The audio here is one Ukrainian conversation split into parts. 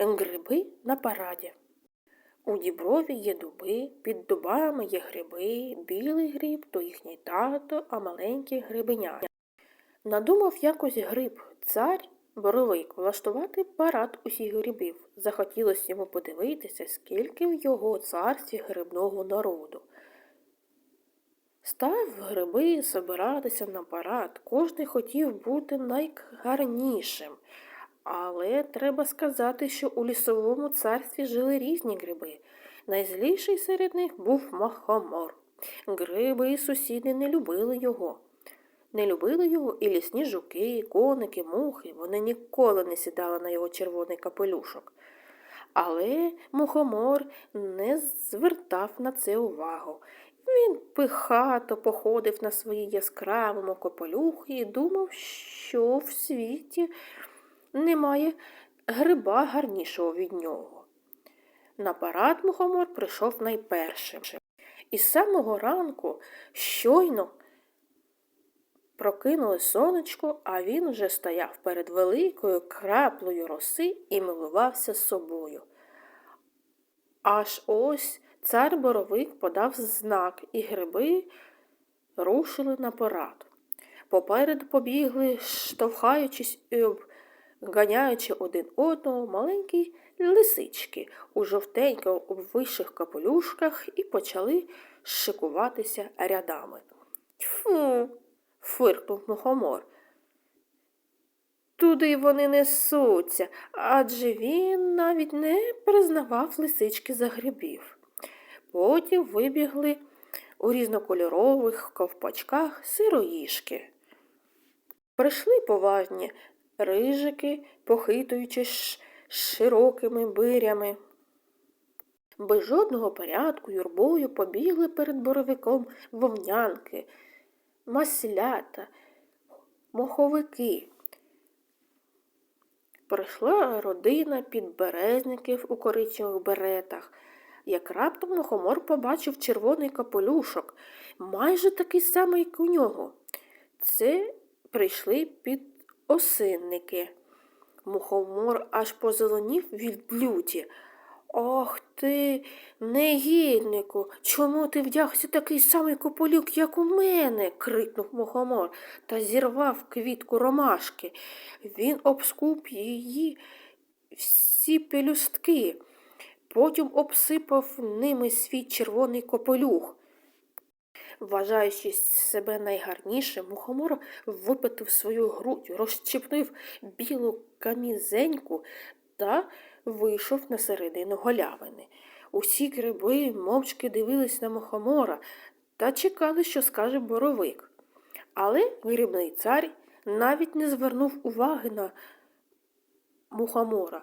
Гриби на параді. У діброві є дуби, під дубами є гриби, білий гриб то їхній тато, а маленький грибеня. Надумав якось гриб, цар, боровик, влаштувати парад усіх грибів. Захотілося йому подивитися, скільки в його царстві грибного народу. Став гриби собиратися на парад. Кожний хотів бути найгарнішим. Але треба сказати, що у лісовому царстві жили різні гриби. Найзліший серед них був махомор. Гриби і сусіди не любили його. Не любили його і лісні жуки, коники, мухи. Вони ніколи не сідали на його червоний капелюшок. Але мухомор не звертав на це увагу. Він пихато походив на своїй яскравому капелюхі і думав, що в світі немає гриба гарнішого від нього. На парад мухомор прийшов найпершим. І з самого ранку щойно прокинули сонечко, а він уже стояв перед великою краплею роси і милувався собою. Аж ось цар боровик подав знак, і гриби рушили на парад. Попереду побігли, штовхаючись і обганяючи один одного маленькі лисички у жовтенько обвисших капелюшках і почали шикуватися рядами. Тьфу. фиркнув мухомор. Туди вони несуться, адже він навіть не признавав лисички за грибів. Потім вибігли у різнокольорових ковпачках сироїшки. Прийшли поважні рижики, похитуючи ш- широкими бирями. Без жодного порядку юрбою побігли перед боровиком вовнянки, маслята, моховики. Прийшла родина підберезників у коричневих беретах. Як раптом мухомор побачив червоний капелюшок, майже такий самий, як у нього. Це прийшли під осинники. Мухомор аж позеленів від люті. Ох ти, негіднику, чому ти вдягся такий самий капелюк, як у мене? крикнув мухомор та зірвав квітку ромашки. Він обскуп її всі пелюстки, потім обсипав ними свій червоний капелюх. Вважаючи себе найгарнішим, мухомор випитив свою грудь, розчепнив білу камізеньку та вийшов на середину голявини. Усі гриби мовчки дивились на мухомора та чекали, що скаже боровик. Але грибний цар навіть не звернув уваги на мухомора.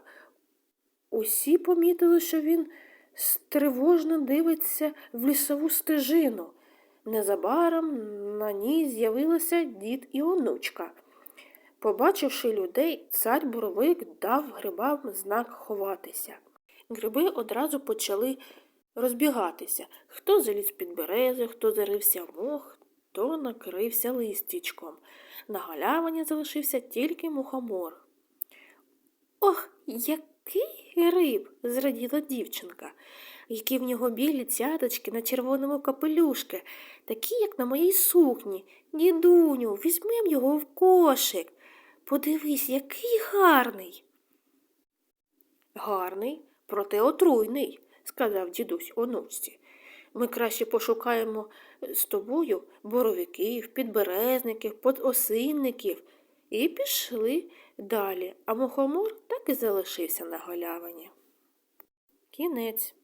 Усі помітили, що він стривожно дивиться в лісову стежину. Незабаром на ній з'явилися дід і онучка. Побачивши людей, цар боровик дав грибам знак ховатися. Гриби одразу почали розбігатися. Хто заліз під берези, хто зарився в мох, хто накрився листічком. На галявині залишився тільки мухомор. Ох, який гриб! зраділа дівчинка, які в нього білі цяточки на червоному капелюшки, такі, як на моїй сукні. Дідуню, візьмем його в кошик. Подивись, який гарний. Гарний, проте отруйний, сказав дідусь онучці. Ми краще пошукаємо з тобою боровиків, підберезників, подосинників і пішли далі, а мухомор так і залишився на галявині. Кінець.